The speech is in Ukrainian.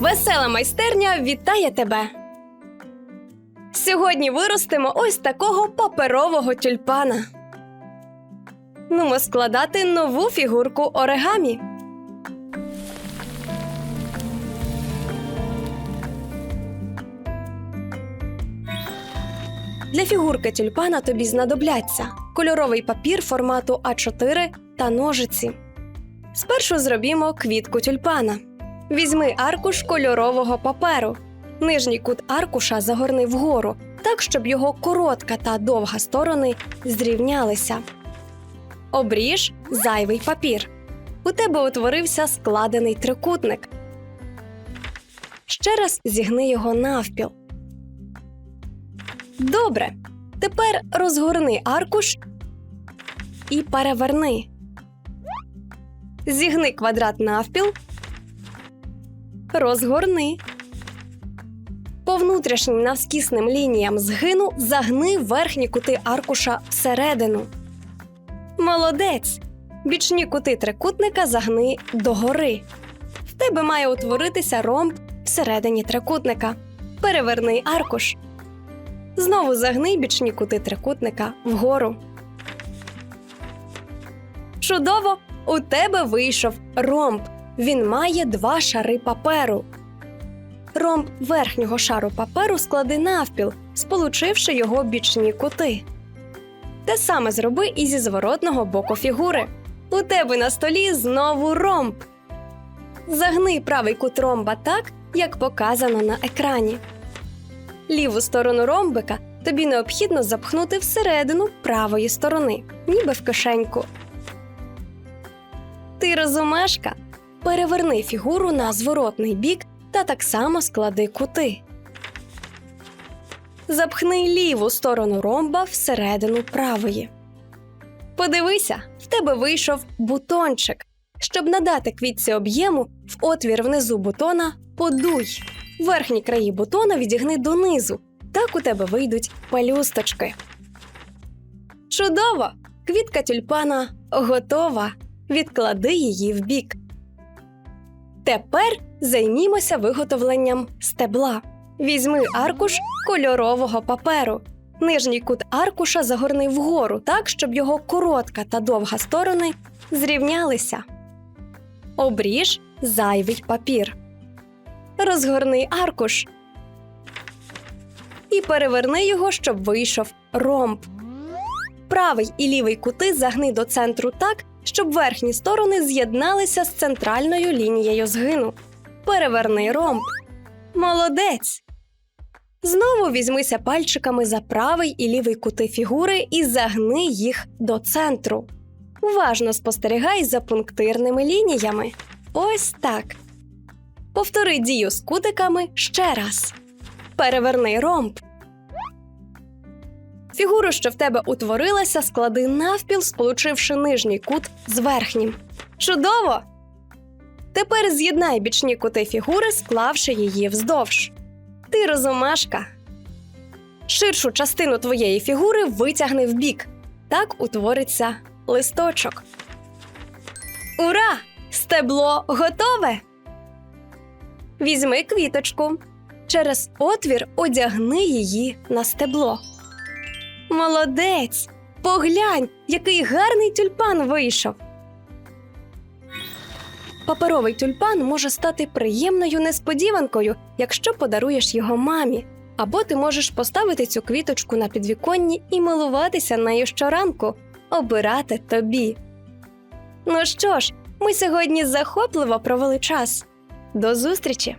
Весела майстерня вітає тебе! Сьогодні виростимо ось такого паперового тюльпана. Нумо складати нову фігурку оригамі. Для фігурки тюльпана тобі знадобляться кольоровий папір формату А4 та ножиці. Спершу зробімо квітку тюльпана. Візьми аркуш кольорового паперу. Нижній кут аркуша загорни вгору, так, щоб його коротка та довга сторони зрівнялися. Обріж зайвий папір. У тебе утворився складений трикутник. Ще раз зігни його навпіл. Добре. Тепер розгорни аркуш і переверни. Зігни квадрат навпіл. Розгорни. По внутрішнім навскісним лініям згину загни верхні кути аркуша всередину. Молодець! Бічні кути трикутника загни догори. В тебе має утворитися ромб всередині трикутника. Переверни аркуш. Знову загни бічні кути трикутника вгору. Чудово! У тебе вийшов ромб. Він має два шари паперу. Ромб верхнього шару паперу склади навпіл, сполучивши його бічні кути. Те саме зроби і зі зворотного боку фігури. У тебе на столі знову ромб. Загни правий кут ромба так, як показано на екрані. Ліву сторону ромбика тобі необхідно запхнути всередину правої сторони, ніби в кишеньку. Ти розумешка? Переверни фігуру на зворотний бік та так само склади кути. Запхни ліву сторону ромба всередину правої. Подивися, в тебе вийшов бутончик. Щоб надати квітці об'єму, в отвір внизу бутона подуй. Верхні краї бутона відігни донизу. Так у тебе вийдуть пелюсточки. Чудово! Квітка тюльпана готова. Відклади її вбік. Тепер займімося виготовленням стебла. Візьми аркуш кольорового паперу. Нижній кут аркуша загорни вгору так, щоб його коротка та довга сторони зрівнялися. Обріж зайвий папір. Розгорни аркуш і переверни його, щоб вийшов ромб. Правий і лівий кути загни до центру так, щоб верхні сторони з'єдналися з центральною лінією згину. Переверни ромб. Молодець. Знову візьмися пальчиками за правий і лівий кути фігури і загни їх до центру. Уважно спостерігай за пунктирними лініями. Ось так. Повтори дію з кутиками ще раз. Переверни ромб. Фігуру, що в тебе утворилася, склади навпіл, сполучивши нижній кут з верхнім. Чудово! Тепер з'єднай бічні кути фігури, склавши її вздовж. Ти розумашка. Ширшу частину твоєї фігури витягни вбік. Так утвориться листочок. Ура! Стебло готове! Візьми квіточку. Через отвір одягни її на стебло. Молодець! Поглянь, який гарний тюльпан вийшов. Паперовий тюльпан може стати приємною несподіванкою, якщо подаруєш його мамі. Або ти можеш поставити цю квіточку на підвіконні і милуватися нею щоранку, обирати тобі. Ну що ж, ми сьогодні захопливо провели час. До зустрічі!